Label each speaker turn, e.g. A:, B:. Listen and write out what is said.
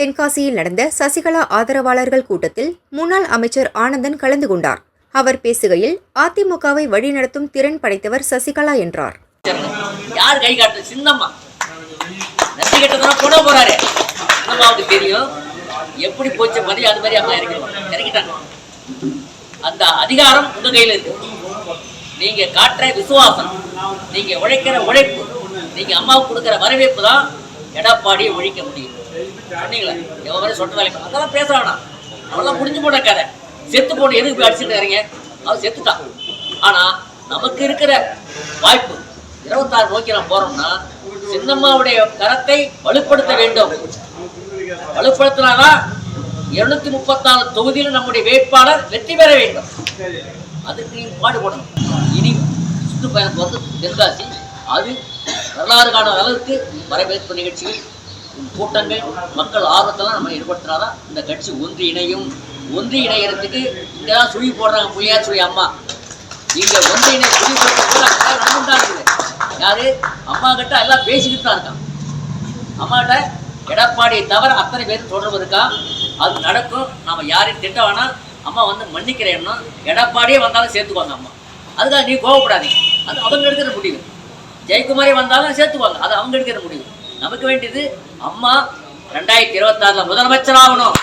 A: தென்காசியில் நடந்த சசிகலா ஆதரவாளர்கள் கூட்டத்தில் முன்னாள் அமைச்சர் ஆனந்தன் கலந்து கொண்டார். அவர் பேசுகையில் அதிமுகவை வழிநடத்தும் திறன் படைத்தவர் சசிகலா என்றார்.
B: யார் கை காட்டு சின்னம்மா. நன்றி கட்டதான் கூட போறாரு. சின்னம்மாவுக்கு தெரியும் எப்படி போச்சு மதி அது மாதிரி அம்மா இறக்கிடுவாங்க இறக்கிட்டாங்க. அந்த அதிகாரம் உங்க கையில இருக்கு. நீங்க காட்டுற விசுவாசம் நீங்க உழைக்கிற உழைப்பு நீங்க அம்மாவுக்கு கொடுக்குற வரவேற்பு தான் எடப்பாடியை ஒழிக்க முடியும். சொன்னீங்களா எவ்வளோ சொல்றதாலே அதெல்லாம் பேசுகிறானா அவெல்லாம் முடிஞ்சு போன கதை. செத்து போன எதுக்கு போய் அடிச்சுட்டு இருக்கீங்க அவன் செத்துட்டான். ஆனால் நமக்கு இருக்கிற வாய்ப்பு இருபத்தாறு நோக்கி நான் போகிறோம்னா சின்னம்மாவுடைய கரத்தை வலுப்படுத்த வேண்டும். வலுப்படுத்தினாதான் இருநூத்தி முப்பத்தாலு தொகுதியில் நம்முடைய வேட்பாளர் வெற்றி பெற வேண்டும். அதுக்கு நீங்கள் பாடுபடணும். இனி சுற்றுப்பயணம் வந்து தென்காசி அது வரலாறு காணும் அளவுக்கு வரவேற்பு நிகழ்ச்சிகள் கூட்டங்கள் மக்கள் ஆர்வத்தெல்லாம் நம்ம ஈடுபடுத்தினாதான் இந்த கட்சி ஒன்றி இணையும். ஒன்று இணையறதுக்கு இங்கே சுழி போடுறாங்க புள்ளியார் சுழி அம்மா. இங்க ஒன்றி இணை சுழி போட்டு நடந்துதான் இருக்குது. யாரு? அம்மா கிட்ட எல்லாம் பேசிக்கிட்டு தான் இருக்கான். அம்மாட்ட எடப்பாடியை தவிர அத்தனை பேர் தொடர்பு இருக்கா? அது நடக்கும். நம்ம யாரையும் திட்ட வேணாம். அம்மா வந்து மன்னிக்கிறேன்னா எடப்பாடியே வந்தாலும் சேர்த்துக்குவாங்க அம்மா. அதுக்காக நீ கோவப்படாதீங்க. அது அவங்க எடுக்கிற முடிவு. ஜெயக்குமாரே வந்தாலும் சேர்த்துவாங்க. அது அவங்க எடுக்கிற முடியும். நமக்கு வேண்டியது அம்மா ரெண்டாயிரத்தி இருபத்தாறுல முதலமைச்சர் ஆகணும்